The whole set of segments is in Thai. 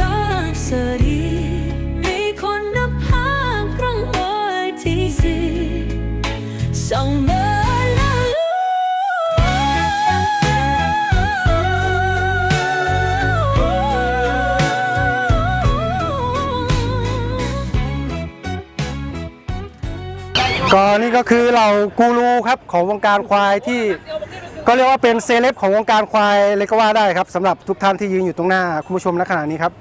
รักเสรีมีคนนับพันครั้งเอ่ยที่สี่สองเมื่อก็นี่ก็คือเรากูรูครับของวงการควายที่ ก็เรียกว่าเป็นเซเลบของวงการควายเลยก็ว่าได้ครับสำหรับทุกท่านที่ยืนอยู่ตรงหน้าคุณผู้ชมณขณะนี้ครับ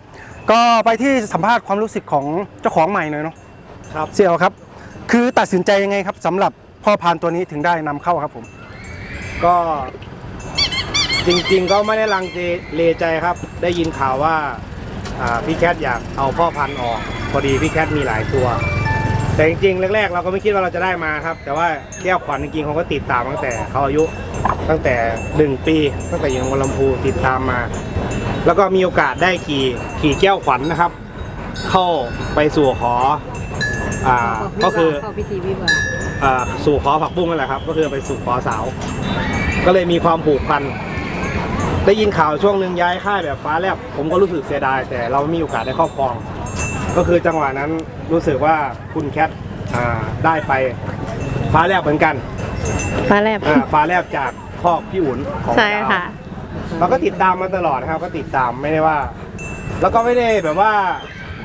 ก็ไปที่สัมภาษณ์ความรู้สึกของเจ้าของใหม่หน่อยเนาะครับเสี่ยวครับ คือตัดสินใจยังไงครับสำหรับพ่อพันธุ์ตัวนี้ถึงได้นำเข้าครับผม ก็จริงๆก็ไม่ได้ลังเลใจครับ ได้ยินข่าวว่าอ่าพี่แคทอยากเอาพ่อพันธุ์ออก พอดีพี่แคทมีหลายตัว แต่จริงๆแรกๆเราก็ไม่คิดว่าเราจะได้มาครับ แต่ว่าแก้วขวัญจริงๆเขาก็ติดตามตั้งแต่เขาอายุตั้งแต่หนึ่งปี ตั้งแต่อยู่ในลำพูติดตามมา แล้วก็มีโอกาสได้ขี่ขี่แก้วขวัญนะครับ เข้าไปสู่ขออ่าก็คือเข้าพิธีวิวาห์อ่าสู่ขอผักบุ้งนั่นแหละครับ ก็คือไปสู่ขอสาว ก็เลยมีความผูกพันได้ยินข่าวช่วงหนึ่งย้ายค่ายแบบฟ้าแลบผมก็รู้สึกเสียดายแต่เราไม่มีโอกาสได้ครอบครอง ก็คือจังหวะนั้นรู้สึกว่าคุณแคทอ่าได้ไปฟ้าแลบเหมือนกันฟ้าแลบอ่าฟ้าแลบจากพ่อพี่อุ่นของใช่ดาวค่ะ เราก็ติดตามมาตลอดนะครับ ก็ติดตามไม่ได้ว่า แล้วก็ไม่ได้แบบว่า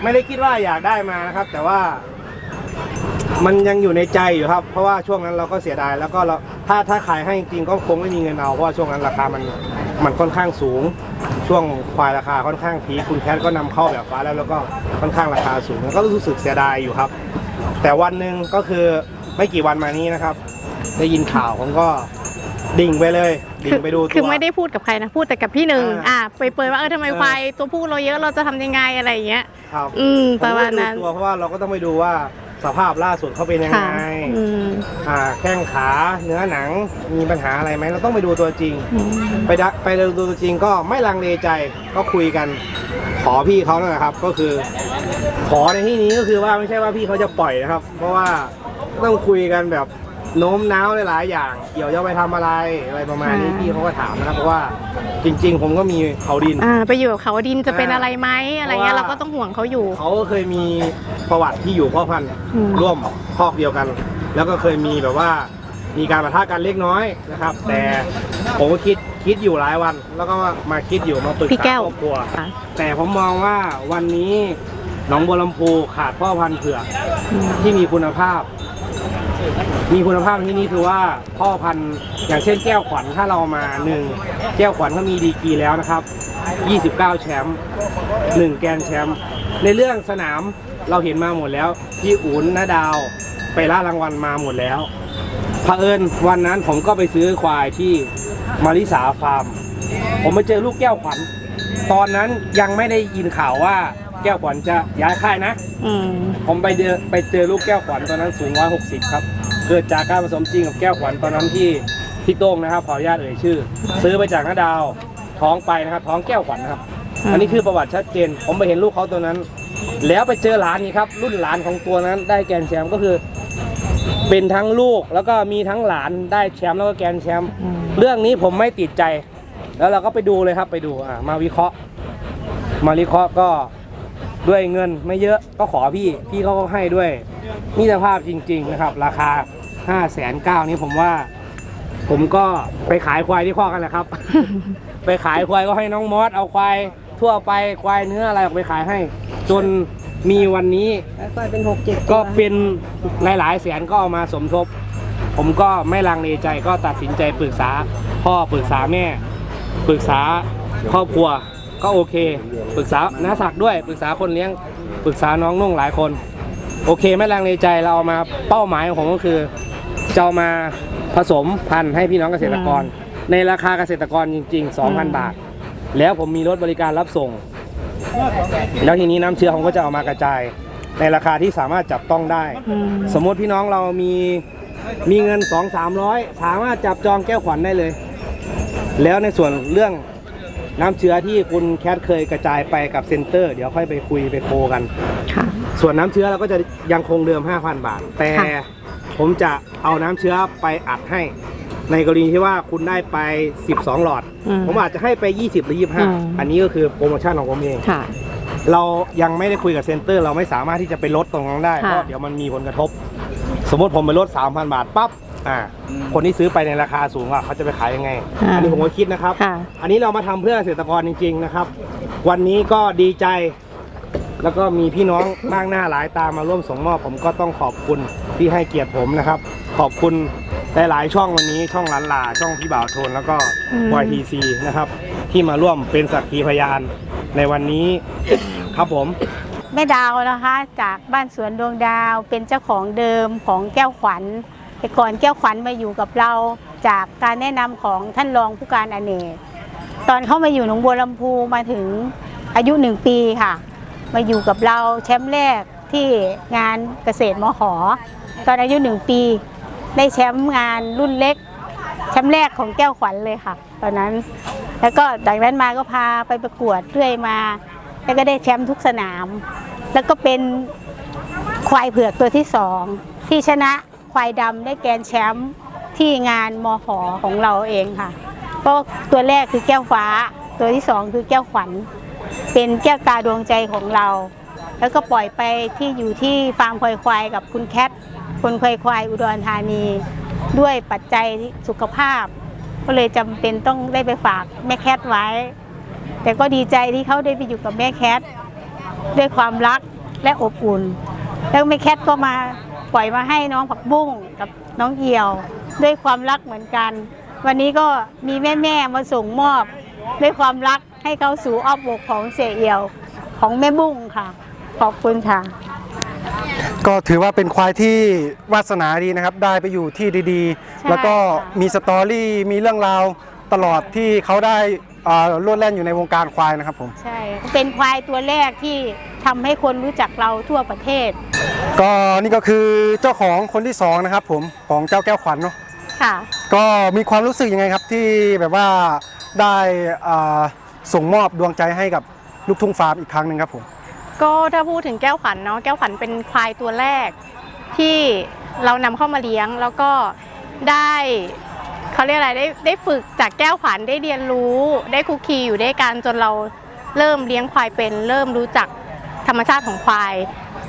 ไม่ได้คิดว่าอยากได้มานะครับ แต่ว่า มันยังอยู่ในใจอยู่ครับ เพราะว่าช่วงนั้นเราก็เสียดาย แล้วก็เราถ้าถ้าขายให้จริงๆก็คงไม่มีเงินเอาเพราะว่าช่วงนั้นราคามันมันค่อนข้างสูง ช่วงควายราคาค่อนข้างพีคคุณแคทก็นำเข้าแบบฟ้าแล้วแล้วก็ค่อนข้างราคาสูงแล้วก็รู้สึกเสียดายอยู่ครับ แต่วันหนึ่งก็คือไม่กี่วันมานี้นะครับ ได้ยินข่าวผมก็ดิ่งไปเลย ดิ่งไปดูตัว คือไม่ได้พูดกับใครนะ พูดแต่กับพี่หนึ่งอ่าอ่าไปเปิดว่าเออทำไมเออ ควายตัวผู้เราเยอะเราจะทำยังไงอะไรอย่างเงี้ย ครับ อืมผประก็มาณนั้นดูตัวเพราะว่าเราก็ต้องไปดูว่า สภาพล่าสุดเขาเป็นยังค่ะไงอืมอ่าแข้งขาเนื้อหนังมีปัญหาอะไรไหมเราต้องไปดูตัวจริง อืมไปดะไปดูตัวจริงก็ไม่ลังเลใจก็คุยกัน ขอพี่เขานั่นแหละครับ ก็คือ ขอในที่นี้ก็คือว่าไม่ใช่ว่าพี่เขาจะปล่อยนะครับ เพราะว่าต้องคุยกันแบบ โน้มน้าวหลายๆอย่าง เกี่ยวจะไปทำอะไรอะไรประมาณนี้พี่เขาก็ถามนะครับเพราะว่าจริง ๆ ผมก็มีเขาดิน อ่าไปอยู่กับเขาดินจะเป็นอ่าอะไรไหมอะไรเงี้ยเพเราราะว่าก็ต้องห่วงเขาอยู่ เขาก็เคยมีประวัติที่อยู่พ่อพันธุ์อืม ร่วมคอกเดียวกัน แล้วก็เคยมีแบบว่ามีการประทะกันเล็กน้อยนะครับ แต่ผมก็คิดคิดอยู่หลายวัน แล้วก็มาคิดอยู่มาปรึกพี่ษาแก้วครอบครัว ค่ะ แต่ผมมองว่าวันนี้หนองบัวลำพูขาดพ่อพันธุ์เผือกอืมที่มีคุณภาพ มีคุณภาพที่นี้คือว่าพ่อพันธุ์อย่างเช่นแก้วขวัญถ้าเรามาหนึ่งแก้วขวัญเขามีดีกรีแล้วนะครับ 29 แชมป์หนึ่งแกรนด์แชมป์ในเรื่องสนามเราเห็นมาหมดแล้ว พี่อุ๋นนาดาวไปล่ารางวัลมาหมดแล้วเผอิญวันนั้นผมก็ไปซื้อควายที่มาริสาฟาร์ม ผมไปเจอลูกแก้วขวัญตอนนั้นยังไม่ได้ยินข่าวว่าแก้วขวัญจะย้ายค่ายนะ อืม ผมไปเจอไปเจอลูกแก้วขวัญตอนนั้นสูง 160 ครับ เกิดจากการผสมจริงกับแก้วขวัญตอนนั้นที่พี่โต้งนะครับขออนุญาตเอ่ยชื่อ ซื้อไปจากน้าดาวท้องไปนะครับ ท้องแก้วขวัญนะครับ อันนี้คือประวัติชัดเจน ผมไปเห็นลูกเขาตัวนั้น แล้วไปเจอหลานนี่ครับ รุ่นหลานของตัวนั้นได้แกรนด์แชมป์ก็คือ เป็นทั้งลูกแล้วก็มีทั้งหลานได้แชมป์แล้วก็แกรนด์แชมป์อืมเรื่องนี้ผมไม่ติดใจ แล้วเราก็ไปดูเลยครับไปดูอ่ามาวิเคราะห์ มาวิเคราะห์ก็ด้วยเงินไม่เยอะก็ขอพี่ พี่เขาก็ให้ด้วยมิตรภาพจริง ๆ นะครับ ราคา 5้าแสนเก้านี้ผมว่า ผมก็ไปขายควายที่ข้อกกันแหละครับ ไปขายควายก็ให้น้องมอสเอาควายทั่วไปควายเนื้ออะไรออกไปขายให้ จนมีวันนี้ควายเป็นหกเจ็ดก็เป็นหลายๆแสนก็เอามาสมทบ ผมก็ไม่ลังเลใจก็ตัดสินใจปรึกษา พ่อปรึกษาแม่ปรึกษาครอบครัวก็โอเค ปรึกษาน้าศักดิ์ด้วย ปรึกษาคนเลี้ยง ปรึกษาน้องนุ่งหลายคน โอเคไม่ลังเลใจเราเอามาเป้าหมายของผมก็คือ จะเอามาผสมพันธุ์ให้พี่น้องเกษตรกร ในราคาเกษตรกรจริง ๆ 2,000 บาท แล้วผมมีรถบริการรับส่ง แล้วทีนี้น้ำเชื้อผมก็จะเอามากระจาย ในราคาที่สามารถจับต้องได้อืมสมมติพี่น้องเรามีมีเงิน 2 3 0 0 สามารถจับจองแก้วขวัญได้เลย แล้วในส่วนเรื่อง น้ำเชื้อที่คุณแคทเคยกระจายไปกับเซ็นเตอร์ เดี๋ยวค่อยไปคุยไปโคกัน ค่ะ ส่วนน้ำเชื้อเราก็จะยังคงเดิม 5,000 บาท แต่ค่ะ ผมจะเอาน้ำเชื้อไปอัดให้ ในกรณีที่ว่าคุณได้ไป 12 หลอด อืม ผมอาจจะให้ไป 20 หรือ อืม 25 อันนี้ก็คือโปรโมชั่นของผมเอง ค่ะ เรายังไม่ได้คุยกับเซ็นเตอร์ เราไม่สามารถที่จะไปลดตรงนั้นได้ ค่ะ เพราะเดี๋ยวมันมีผลกระทบ สมมติผมไปลด3,000 บาทปั๊บอ่าคนที่ซื้อไปในราคาสูงอะเขาจะไปขายยังไง อันนี้ผมก็คิดนะครับค่ะอันนี้เรามาทำเพื่อเกษตรกรจริง ๆ นะครับ วันนี้ก็ดีใจ แล้วก็มีพี่น้องมากหน้าหลายตามาร่วมส่งมอบ ผมก็ต้องขอบคุณที่ให้เกียรติผมนะครับ ขอบคุณหลายๆช่องวันนี้ช่องลันลาช่องพี่บ่าวโทนแล้วก็อืม YTC นะครับ ที่มาร่วมเป็นสักขีพยานในวันนี้ครับผม แม่ดาวนะคะ จากบ้านสวนดวงดาวเป็นเจ้าของเดิมของแก้วขวัญแต่ก่อนแก้วขวัญมาอยู่กับเราจากการแนะนำของท่านรองผู้การอเนกตอนเข้ามาอยู่หนองบัวลำพูมาถึงอายุหนึ่งปีค่ะ มาอยู่กับเราแชมป์แรกที่งานเกษตรมหอ ตอนอายุหนึ่งปี ได้แชมป์งานรุ่นเล็กแชมป์แรกของแก้วขวัญเลยค่ะ ตอนนั้น แล้วก็จากนั้นมาก็พาไปประกวดเรื่อยมา แล้วก็ได้แชมป์ทุกสนาม แล้วก็เป็นควายเผือกตัวที่สองที่ชนะควายดำได้แกนแชมป์ที่งานมหอของเราเองค่ะ เพราะตัวแรกคือแก้วฟ้า ตัวที่สองคือแก้วขวัญ เป็นแก้วตาดวงใจของเรา แล้วก็ปล่อยไปที่อยู่ที่ฟาร์มควายควายกับคุณแคทคนควายควายอุดรธานี ด้วยปัจจัยสุขภาพ ก็เลยจำเป็นต้องได้ไปฝากแม่แคทไว้ แต่ก็ดีใจที่เขาได้ไปอยู่กับแม่แคทด้วยความรักและอบอุ่น แล้วแม่แคทก็มาปล่อยมาให้น้องผักบุ้งกับน้องเหี่ยว ด้วยความรักเหมือนกัน วันนี้ก็มีแม่ๆมาส่งมอบ ด้วยความรักให้เขาสู่อ้อมอกของเสียเอี่ยวของแม่บุ้งค่ะ ขอบคุณค่ะ ก็ถือว่าเป็นควายที่วาสนาดีนะครับ ได้ไปอยู่ที่ดีๆ แล้วก็มีสตอรี่มีเรื่องราวตลอดที่เขาได้ โลดแล่นอยู่ในวงการควายนะครับผมใช่เป็นควายตัวแรกที่ทำให้คนรู้จักเราทั่วประเทศ ก็นี่ก็คือเจ้าของคนที่สองนะครับผมของเจ้าแก้วขวัญเนาะค่ะ ก็มีความรู้สึกยังไงครับที่แบบว่าได้อ่าส่งมอบดวงใจให้กับลูกทุ่งฟาร์มอีกครั้งหนึ่งครับผมก็ถ้าพูดถึงแก้วขวัญเนาะแก้วขวัญเป็นควายตัวแรกที่เรานำเข้ามาเลี้ยงแล้วก็ได้ เขาเรียกอะไรได้ได้ฝึกจากแก้วขวัญได้เรียนรู้ ได้คุกคีอยู่ด้วยกันจนเราเริ่มเลี้ยงควายเป็น เริ่มรู้จักธรรมชาติของควาย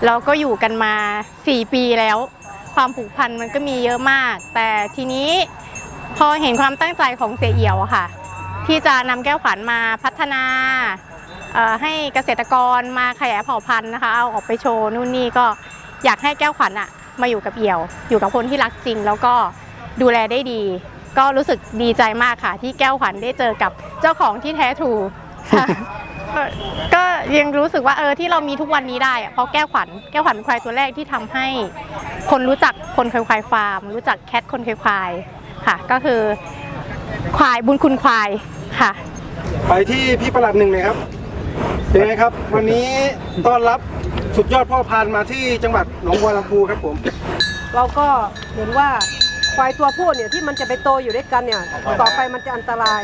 เราก็อยู่กันมา 4 ปีแล้ว ความผูกพันมันก็มีเยอะมาก แต่ทีนี้พอเห็นความตั้งใจของเสียเอี่ยวค่ะ ที่จะนำแก้วขวัญมาพัฒนาให้เกษตรกรมาขยายเผ่าพันธุ์นะคะเอาออกไปโชว์นู่นนี่ก็อยากให้แก้วขวัญอะมาอยู่กับเอี่ยว อยู่กับคนที่รักจริงแล้วก็ดูแลได้ดี ก็รู้สึกดีใจมากค่ะ ที่แก้วขวัญได้เจอกับเจ้าของที่แท้ทรูค่ะก็ก็ยังรู้สึกว่าเออที่เรามีทุกวันนี้ได้อะเพราะแก้วขวัญแก้วขวัญเป็นควายตัวแรกที่ทำให้คนรู้จักคนเคยควายฟาร์ม รู้จักแคทคนเคยควายค่ะ ก็คือ ควายบุญคุณควายค่ะ ไปที่พี่ประหลัดหนึ่งเลยครับเป็นไงครับ วันนี้ต้อนรับสุดยอดพ่อพันธุ์มาที่จังหวัดหนองบัวลำพูครับผม เราก็เห็นว่า ควายตัวผู้เนี่ยที่มันจะไปโตอยู่ด้วยกันเนี่ยต่อไปมันจะอันตราย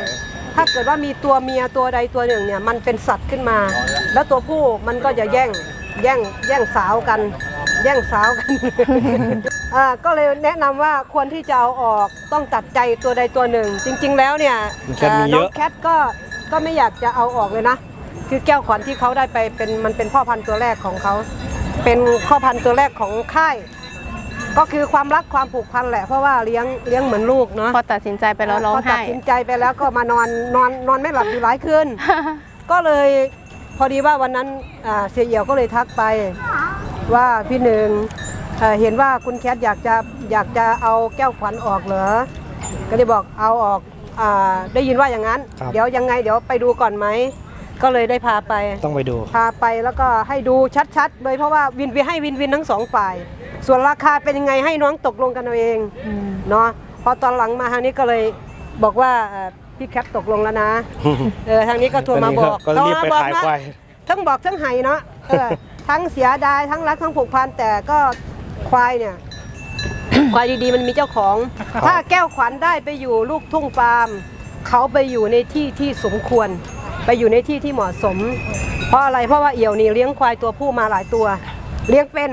ถ้าเกิดว่ามีตัวเมียตัวใดตัวหนึ่งเนี่ยมันเป็นสัตว์ขึ้นมา แล้วตัวผู้มันก็จะแย่งแย่งแย่งสาวกัน แย่งสาวกันอ่าก็เลยแนะนำว่าควรที่จะเอาออกต้องตัดใจตัวใดตัวหนึ่ง จริง ๆ แล้วเนี่ยแคทมีเยอะน้องแคทก็ก็ไม่อยากจะเอาออกเลยนะ คือแก้วขวัญที่เขาได้ไปเป็นมันเป็นพ่อพันธุ์ตัวแรกของเขาเป็นพ่อพันธุ์ตัวแรกของค่าย ก็คือความรักความผูกพันแหละเพราะว่าเลี้ยงเลี้ยงเหมือนลูกเนาะพอตัดสินใจไปแล้วร้องพอตัดไห้สินใจไปแล้วก็มานอนนอนนอนไม่หลับอยู่หลายคืนก็เลยพอดีว่าวันนั้นอ่าเสียเอี่ยวก็เลยทักไปว่าพี่หนึ่งเอ่อเห็นว่าคุณแคทอยากจะอยากจะเอาแก้วขวัญออกเหรอ ก็เลยบอกเอาออกอาได้ยินว่าอย่างนั้นครับเดี๋ยวยังไงเดี๋ยวไปดูก่อนไหม ก็เลยได้พาไป ต้องไปดู พาไปแล้วก็ให้ดูชัดๆเลยเพราะว่าวินวิให้วินวินทั้งสองฝ่าย ส่วนราคาเป็นยังไงให้น้องตกลงกันเอาเองเนาะพอตอนหลังมาทางนี้ก็เลยบอกว่าเอ่อพี่แคทตกลงแล้วนะเออทางนี้ก็โทรมาบอกก็รีบไปโทรมขายนะควายทั้งบอกทั้งไห้เนาะเออทั้งเสียดายทั้งรักทั้งผูกพันแต่ก็ควายเนี่ย ควายดีๆมันมีเจ้าของ ถ้าแก้วขวัญได้ไปอยู่ลูกทุ่งฟาร์มเขาไปอยู่ในที่ที่สมควร ไปอยู่ในที่ที่เหมาะสม เพราะอะไรเพราะว่าเอี่ยวนี่เลี้ยงควายตัวผู้มาหลายตัว เลี้ยงเป็น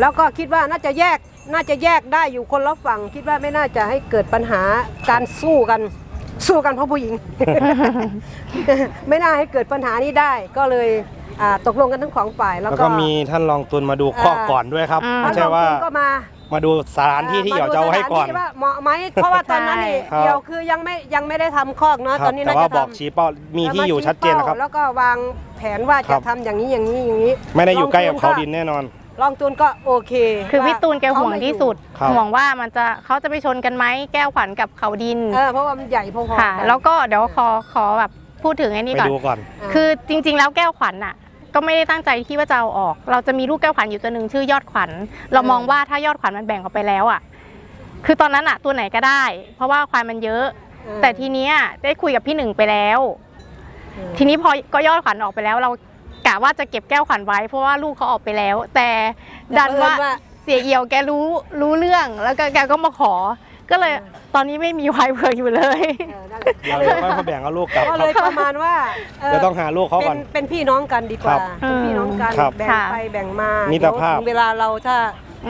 แล้วก็คิดว่าน่าจะแยกน่าจะแยกได้อยู่คนละฝั่ง คิดว่าไม่น่าจะให้เกิดปัญหาการสู้กัน สู้กันเพราะผู้หญิง ไม่น่าให้เกิดปัญหานี้ได้ก็เลยอ่าตกลงกันทั้งสองฝ่ายแล้วแล้วก็ ก็มีท่านรองตุลมาดูข้ออ่าก่อนด้วยครับอืมไม่ใช่ว่าท่นรองก็มามาดูสถานที่ที่เหี่ยวจะเอาให้ก่อนมาดูสถาที่ว่าเหมาะไหมเพราะว่าตอนนั้นนี่ครับเหี่ยวคือยังไม่ยังไม่ได้ทำคอกเนาะคตรัอบนนี้แต่น่าว่าจะบอกทำ ชี้เป้ามีที่อยู่ชัดเจนนะครับ แล้วก็วางแผนว่าครัจะบ ทำอย่างนี้อย่างนี้อย่างนี้ไม่ได้อยู่ใกล้กับลงเขาทุดินแน่นอน ลองตูนก็โอเคคือพี่ตูนแกห่วงเขาไม่ที่สุด ครับ ห่วงว่ามันจะเขาจะไปชนกันไหมแก้วขวัญกับเขาดินเออเพราะว่ามันใหญ่พอๆค่ะ กันแล้วก็เดี๋ยวขอขอแบบพูดถึงไอ้นี่ไปก่อน ดูก่อนา คือจริงๆ แล้วแก้วขวัญน่ะ ก็ไม่ได้ตั้งใจที่ว่าจะเอาออก เราจะมีลูกแก้วขวัญอยู่ตัวหนึ่งชื่อยอดขวัญ เรามองว่าถ้ายอดขวัญมันแบ่งออกไปแล้วอะ คือตอนนั้นอะตัวไหนก็ได้ เพราะว่าควายมันเยอะ เออแต่ทีเนี้ยได้คุยกับพี่หนึ่งไปแล้ว เออ ทีนี้พอก็ยอดขวัญออกไปแล้ว เรา กะว่าจะเก็บแก้วขวัญไว้ เพราะว่าลูกเขาออกไปแล้ว แต่ดันว่าเผอิญว่าเสียเอียวแกรู้รู้เรื่องแล้วก็แกก็มาขอ ก็เลยตอนนี้ไม่มีควายเผือกอยู่เลย เออนั่นแหละเดี๋ยวเดี๋ยวค่อยมาแบ่งเอาลูกกลับก็คเลรับ ยประมาณว่าเดี๋ยวต้องหาลูกเขาเป็ก่อนนเป็นพี่น้องกันดีกว่าครับเป็นพี่น้องกันครับแบ่งค่ะไปแบ่งมามิตรภาพ เดี๋ยวถึงเวลาเราถ้า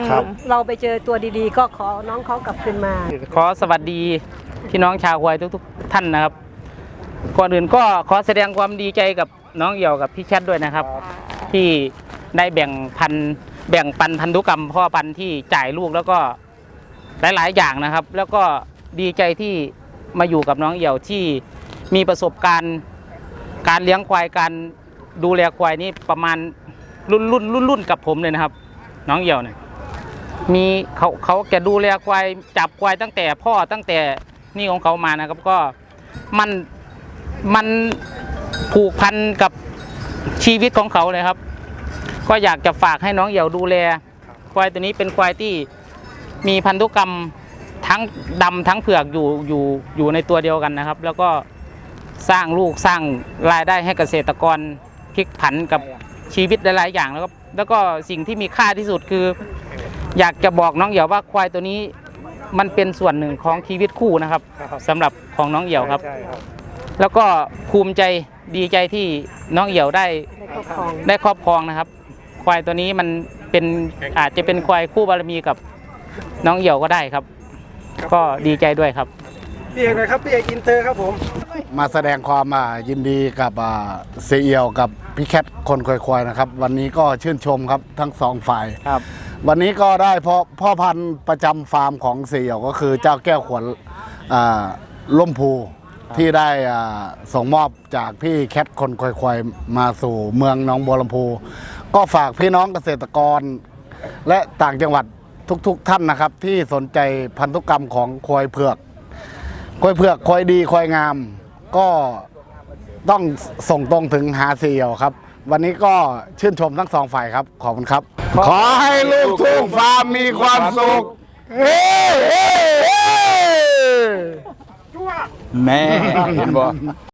ครับ เราไปเจอตัวดีๆ ก็ขอน้องเขากลับคืนมา ขอสวัสดีพี่น้องชาวควายทุกๆ ท่านนะครับ ก่อนอื่นก็ขอแสดงความดีใจกับ น้องเอี่ยวกับพี่แชทด้วยนะครับ ที่ได้แบ่งพันแบ่งปันพันธุกรรมพ่อพันธุ์ที่จ่ายลูกแล้วก็หลาย ๆ อย่างนะครับ แล้วก็ดีใจที่มาอยู่กับน้องเอี่ยวที่มีประสบการณ์ การเลี้ยงควายการดูแลควายนี่ประมาณรุ่นรุ่นรุ่นรุ่นกับผมเลยนะครับ น้องเอี่ยวเนี่ยมีเขาเขาจะดูแลควายจับควายตั้งแต่พ่อตั้งแต่นี่ของเขามานะครับ ก็มันมัน ผูกพันกับชีวิตของเขาเลยครับ ก็อยากจะฝากให้น้องเหี่ยวดูแล ควายตัวนี้เป็นควายที่มีพันธุกรรมทั้งดำทั้งเผือกอยู่อยู่อยู่ในตัวเดียวกันนะครับ แล้วก็สร้างลูกสร้างรายได้ให้เกษตรกรพลิกผันกับชีวิตหลายๆอย่างแล้วก็แล้วก็สิ่งที่มีค่าที่สุดคือ อยากจะบอกน้องเหี่ยวว่าควายตัวนี้มันเป็นส่วนหนึ่งของชีวิตคู่นะครับสำหรับของน้องเหี่ยวครับใช่ครับ แล้วก็ภูมิใจดีใจที่น้องเหี่ยวได้ได้ครอบครองได้ครอบครองนะครับ ควายตัวนี้มันเป็นอาจจะเป็นควายคู่บารมีกับน้องเหี่ยวก็ได้ครับ ก็ดีใจด้วยครับ พี่เอกหนะครับพี่เอกอินเตอร์ครับผมมาแสดงความอ่ายินดีกับอ่าเสียเอียวกับพี่แคทคนควายๆนะครับ วันนี้ก็ชื่นชมครับทั้งสองฝ่าย ครับ วันนี้ก็ได้พ่อพ่อพันธุ์ประจำฟาร์มของเสียเอียวก็คือเจ้าแก้วขวัญอ่าล่มพู ที่ได้อ่าส่งมอบจากพี่แคทคนควายๆมาสู่เมืองหน้องบัวลำพู ก็ฝากพี่น้องเกษตรกร และต่างจังหวัดทุกๆท่านนะครับ ที่สนใจพันธุกรรมของควายเผือก ควายเผือกควายดีควายงาม ก็ต้องส่งตรงถึงหาเสียวครับ วันนี้ก็ชื่นชมทั้งสองฝ่ายครับ ขอบคุณครับ ขอให้ลูกทุ่งฟาร์มมีความสุขเฮ้เฮ้เฮ้ แม่เห็นบ่